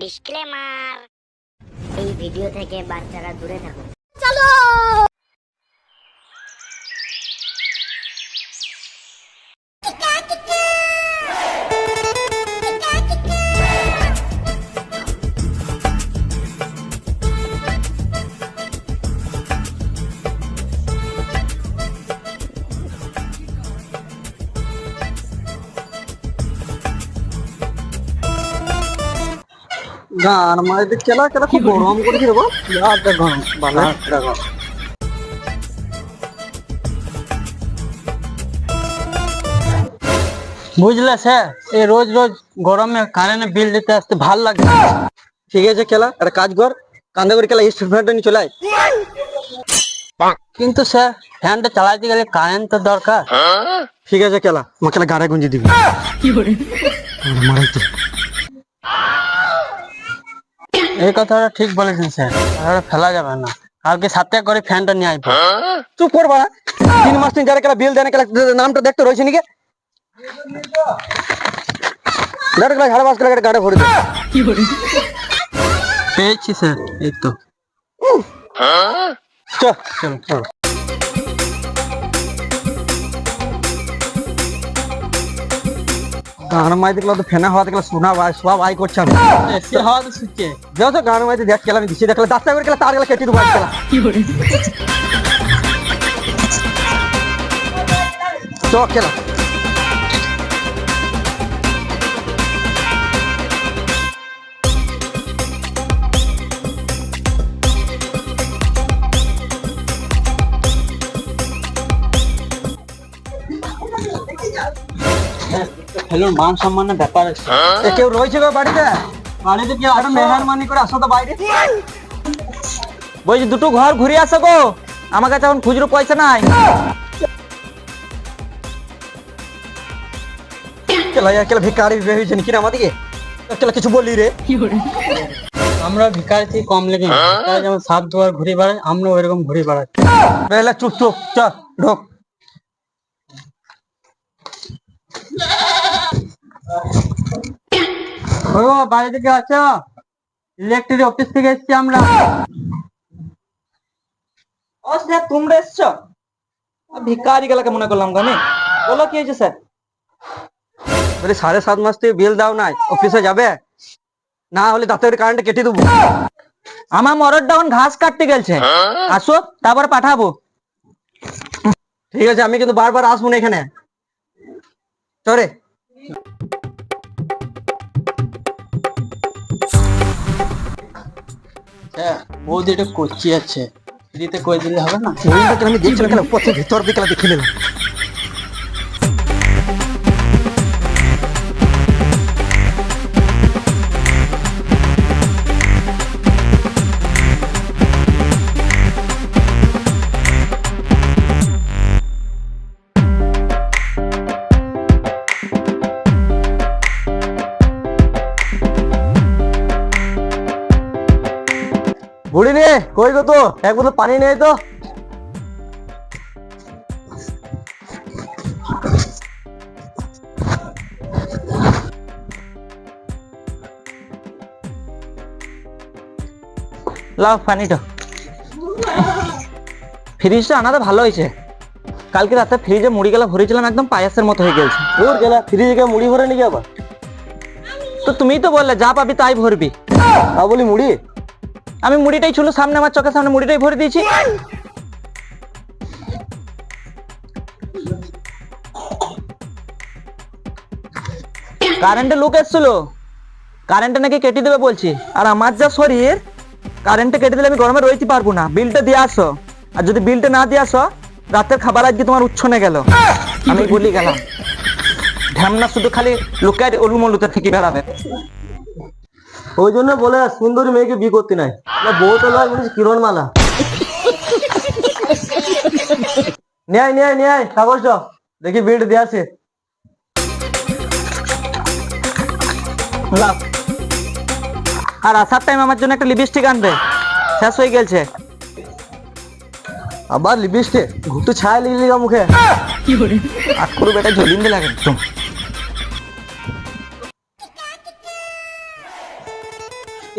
Disclaimer. এই video থেকে বাচ্চারা দূরে থাকুন। গান খেলা খুব গরম করেছে রে বাপ যা যা গরম ভালো দেখো বুঝলে স্যার এই রোজ রোজ গরমে কারেন্ট বিল দিতে আসতে ভালো লাগে ঠিক আছে খেলা একটা কাজ কর কান্দে করে খেলা স্ট্রিট ফাইটার নিয়ে চলে আয়। কিন্তু স্যার ফ্যানটা চালাতে গেলে কারেন্ট তো দরকার। ঠিক আছে খেলা আমার খেলা গাড়ে গুঞ্জি দিবি। মারাইতে এই কথাটা ঠিক বলেছেন স্যার। ফেলা যাবে না। কালকে সাথে করে ফ্যানটা নিয়ে আসব চুপ করবা তিন মাস তিন যারা কেলা বিল দেন কেলা নামটা দেখতে রয়েছে নাকি? গাড়ি দে। পেয়েছি স্যার, এই তো। চল চল। গান মাই দেখল তো ফেনা হওয়া দেখল শোনা ভাই সব আই করছে আমি। এসে হাওয়া তো শুচ্ছে যাও তো গান মাইতে দেখ দেখলে দাস্তা করে খেলা তার গেলা কেটে দেবো আজ খেলা চ খেলা। হ্যালো মান সম্মানের ব্যাপার আছে। এ কেউ রয়েছে গো বাড়িতে? বাড়িতে কেউ আরও মেহরবানি করে আসো তো বাইরে। বলছি দুটো ঘর ঘুরে আসো গো। আমার কাছে এখন খুচরো পয়সা নাই। খেলা খেলা ভিকারি বিয়ে হয়েছে নাকি আমাদেরকে খেলা কিছু বললি রে। আমরা ভিকার থেকে কম লেগে যেমন সাত দুয়ার ঘুরে বেড়াই আমরা ওইরকম ঘুরে বেড়াই বেলা চুপ চুপ চ ঢোক। ও বাড়ি থেকে আছো ইলেকট্রিক অফিস থেকে এসেছি আমরা। ও স্যার তোমরা এসছো? ভিকারি গেলাকে মনে করলাম গানে বলো কি হয়েছে স্যার? বলে সাড়ে সাত মাস থেকে বিল দাও নাই অফিসে যাবে? না হলে দাঁতের কারেন্ট কেটে দেবো। আমার মরদ ডাউন ঘাস কাটতে গেছে আসো তারপর পাঠাবো। ঠিক আছে আমি কিন্তু বারবার আসব না এখানে। চরে হ্যাঁ বৌদি করছি আছে। ফ্রিতে কয়ে দিলে হবে না? আমি দেখছিলাম কেন? পথে ভিতর দিকে দেখে নিলাম কই গো তো? এক বোতল পানি নেই তো। লাও পানিটা ফ্রিজটা আনাতে ভালো হয়েছে। কালকে রাতে ফ্রিজে মুড়ি গেলা ভরেছিলাম একদম পায়াসের মতো হয়ে গেছে। ওর গেলা ফ্রিজে গিয়ে মুড়ি ভরে নাকি আবার। তো তুমিই তো বললে যা পাবি তাই ভরবি। তা বলি মুড়ি? আমি মুড়িটাই ছিল, সামনে আমার চোখের সামনে মুড়িটাই ভরে দিয়েছি। কারেন্টে লোক এসছিল। কারেন্টে নাকি কেটে দেবে বলছি। আর আমার যা শরীর কারেন্টে কেটে দিলে আমি গরমে রইতে পারব না। বিলটা দিয়ে আসো। আর যদি বিলটা না দিয়ে আসো, রাতের খাবার আজকে তোমার উচ্ছনে গেল। আমি বলি গেলাম। ঢ্যামনা শুধু খালি লোকের উলুমলুতে থেকে বেড়াবে। ওই জন্য বলে সুন্দরী মেয়েকে বিয়ে করতে নাই। বউ তো লয় মালা নেয় নেয় নেয় কাগজ দাও। দেখি বিল দিয়ে আছে আর আসার টাইম আমার জন্য একটা লিপস্টিক আনবে। শেষ হয়ে গেছে। আবার লিপস্টিক ঘুরতে ছায়া লিখলি মুখে। আর করু? বেটা ঝলিন দিলে একদম।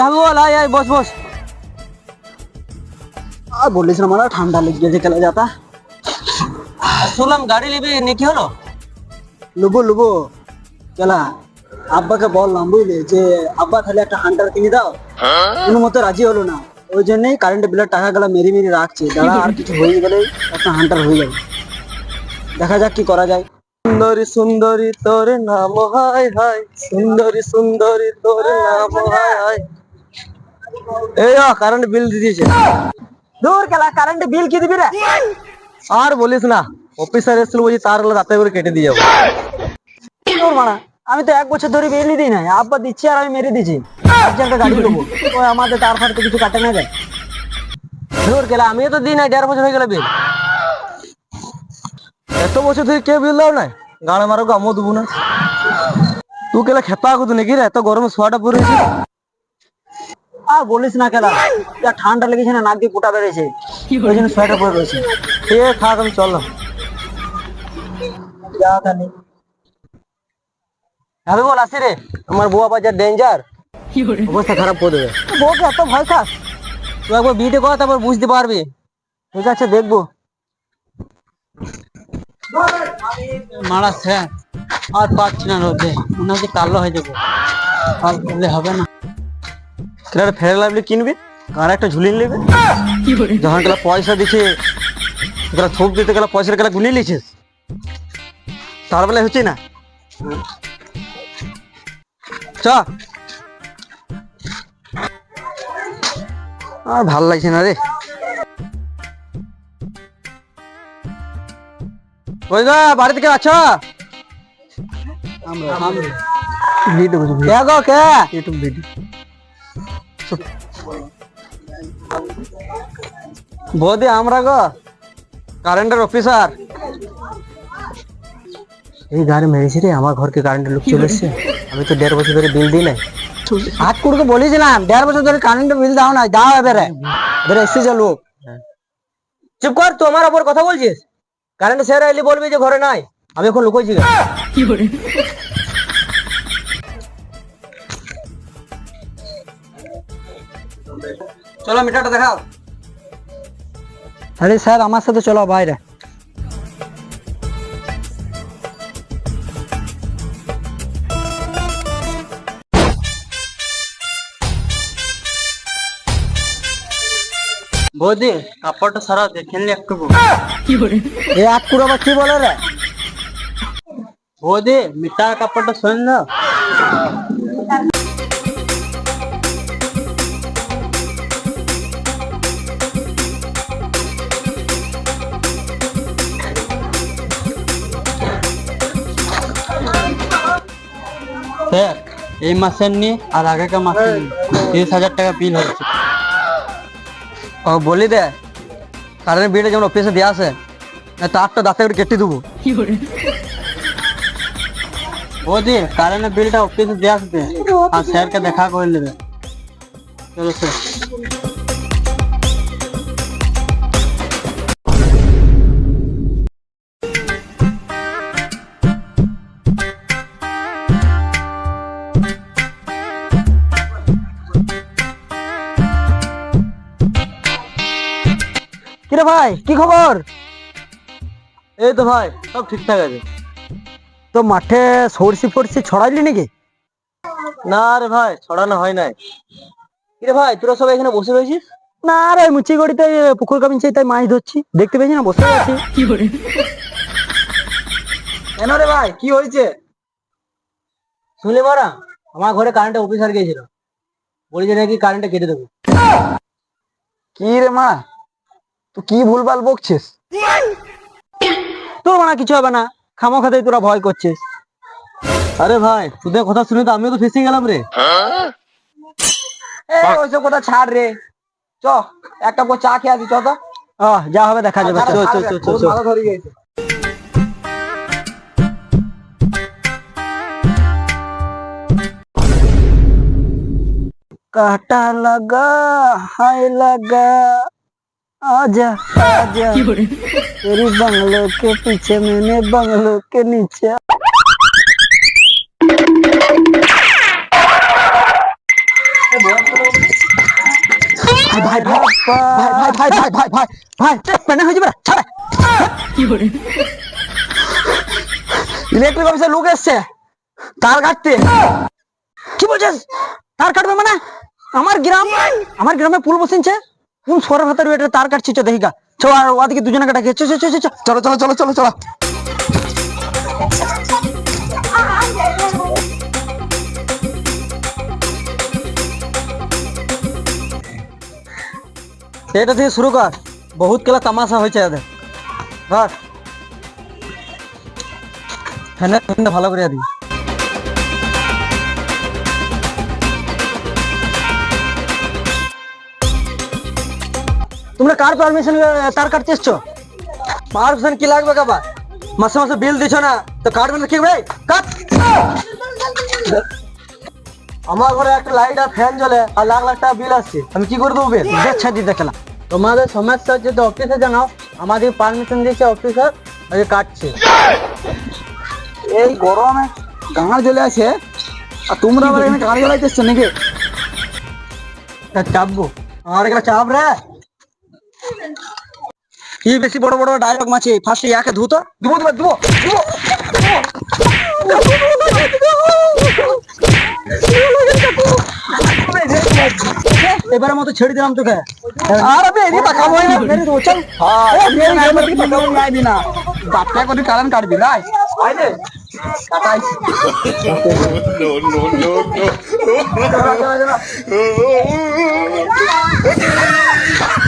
রাহু আয় আয় বস বস। আর বলিস না মারা ঠান্ডা লেগে গেছে কেলা যাতা। শুনলাম গাড়ি নিবি নি কি হলো? লুবো লুবো। কেলা আব্বাকে বললাম বুঝলি? যে আব্বা তাহলে একটা হান্টার কিনে দাও। কোনো মতো রাজি হলো না। ওই জন্যই কারেন্ট বিলের টাকা গুলা মেরি মেরি রাখছে। দাঁড়া আর কিছু হয়ে গেলে একটা হান্টার হয়ে যাবে। দেখা যাক কি করা যায়। সুন্দরী সুন্দরী তোর নাম হায় হায় সুন্দরী সুন্দরী তোর নাম হায় হায় এই কারেন্ট বিল দিয়েছে। দূর কারেন্ট বিল কি দিবি রে? আর বলিস না অফিসার এসেছিল বলছি তার হলো রাতে করে কেটে দিয়ে যাব। দূর মারা আমি তো এক বছর ধরে বিল দিই নাই আব্বা দিচ্ছে আর আমি মেরে দিচ্ছি একটা গাড়ি দেবো। আমাদের তার ফাটতে কিছু কাটে না যায়। ধর গেলে আমিও তো দিই না দেড় বছর হয়ে গেল বিল এত বছর ধরে কে বিল দাও নাই? গাড়ি মারো আমিও দেবো না। তুই কেলা খেপা কত নাকি রে? এত গরমে শোয়াটা পড়েছে আর বলিস না কেলা যা ঠান্ডা লেগেছে না নাক দিয়ে পোটা বেড়েছে। ওই জন্য সোয়েটার পরে রয়েছে। ঠিক আছে থাক আমি চললাম যা তাহলে। আমি বল আসি রে। আমার বউ আবার যা ডেঞ্জার অবস্থা খারাপ করে দেবে। বউকে এত ভয় খাস? তুই একবার বিয়েতে কর তারপর বুঝতে পারবি। ঠিক আছে দেখব। মারা স্যার আর পাচ্ছি না রোদে। মনে হচ্ছে কালো হয়ে যাব। কাল করলে হবে না। কেলা ফেরে লাগলে কিনবি আর একটা ঝুলিয়ে নেবে। যখন গেলা পয়সা দিছে গেলা থোক দিতে গেলা পয়সার গেলা গুলিয়ে লিছিস তার বেলায় হচ্ছে না? চ। আর ভালো লাগছে না রে। বাড়ি থেকে আছো? ভিডিও কে গো কে ইউটিউব ভিডিও। বৌদি আমরা গো কারেন্টের অফিসার এই গাড়ি মেরেছি রে আমার ঘরকে কারেন্টের লোক চলে এসছে। আমি তো দেড় বছর ধরে বিল দিই নাই। হাত কুড়কে বলেছিলাম দেড় বছর ধরে কারেন্টের বিল দাও না দাও এবারে। এবারে এসে যা লোক চুপ কর তুই আমার ওপর কথা বলছিস। কারেন্ট স্যার এলি বলবি যে ঘরে নাই আমি এখন লুকোইছি গা। চলো মিটারটা দেখাও। আরে স্যার আমার সাথে চলো বাইরে। বৌদি কাপড়টা সারা দেখে নিলে একটু। এ এক কুড়ো বা কি বলে রে? বৌদি মিটার কাপড়টা শোন না স্যার এই মাসের নি আর আগেকার মাসের নি। তিরিশ হাজার টাকা বিল হচ্ছে ও বলি দে কারেন্ট বিলটা যেমন অফিসে দেওয়া আছে তারটা দাঁতে করে কেটে দেবো। বৌদি কারেন্টের বিলটা অফিসে দিয়ে আসবে আর স্যারকে দেখা করে নেবে। চলো স্যার কিরে ভাই কি খবর? এই তো ভাই সব ঠিকঠাক আছে। তো মাঠে সরষি ফরষি ছড়াইলি নাকি? না রে ভাই ছড়ানো হয় নাই। কিরে ভাই তোরা সবাই এখানে বসে রয়েছিস? না রে মুচি গড়িতে পুকুর কামিনছে তাই মাছ ধরছি। দেখতে পেয়েছি না বসে আছি। কেন রে ভাই কি হয়েছে? শুনলে মারা? আমার ঘরে কারেন্টে অফিসার গিয়েছিল। বলেছে নাকি কারেন্টে কেটে দেবো। কি রে মা? তুই কি ভুলভাল বকছিস? তোর মানে কিছু হবে না। খামো খাতে তোরা ভয় করছিস। আরে ভাই তোদের কথা শুনে তো আমিও তো ফেসে গেলাম রে। ওইসব কথা ছাড় রে। চ একটা চা খেয়ে আসি চ তো। যা হবে দেখা যাবে। আচ্ছা, চল চল চল চল কাটা লাগা হাই লাগা। आजा आजा तेरी बंगलों के पीछे मैंने बंगलों के नीचे ভাই ভাই ভাই ভাই ভাই ভাই ভাই ভাই ভাই পেনে হয়ে যাবে ছাড়ে ইলেকট্রিক অফিসে লোক এসছে তার কাটতে কি বলছিস তার কাটবে মানে আমার গ্রাম আমার গ্রামে পুল বসিনছে কোন সরের হাতের এটা তার কাটছে চ দেখি চো আর ওদিকে দুজনে কাটা চো চো চো চো, চলো চলো চলো চলো চলো। এটা থেকে শুরু কর। বহুত কেলা তামাশা হয়েছে এদের। ধর। ফ্যানের ভালো করে দি তোমরা কার পারমিশন তার কাটতে এসছো পারমিশন কি লাগবে কাবা মাসে মাসে বিল দিছো না তো কাটবে না কি? ভাই কাট আমার ঘরে একটা লাইট আর ফ্যান জ্বলে আর লাখ লাখ টাকা বিল আসছে। আমি কি করে দেবো বিল দেখছা দি দেখলাম তোমাদের সমস্যা হচ্ছে তো অফিসে জানাও আমাদের পারমিশন দিয়েছে অফিসার আজকে কাটছে। এই গরমে গাঁড় জ্বলে আছে আর তোমরা আবার এখানে গাড়ি জ্বলাইতেছো নাকি? তা চাপবো। আমার এখানে চাপ রে। কি বেশি বড় বড় ডায়লগ মাছি ফার্স্টে ইয়াকে ধুতো। দেবো দেবো দেবো দেবো এবারের মতো ছেড়ে দিলাম তোকে। আর আমি এদিকে তাকাবো না। মেরে দেবো চল। না বাপটা করে কারণ কাটবি রাই আইলে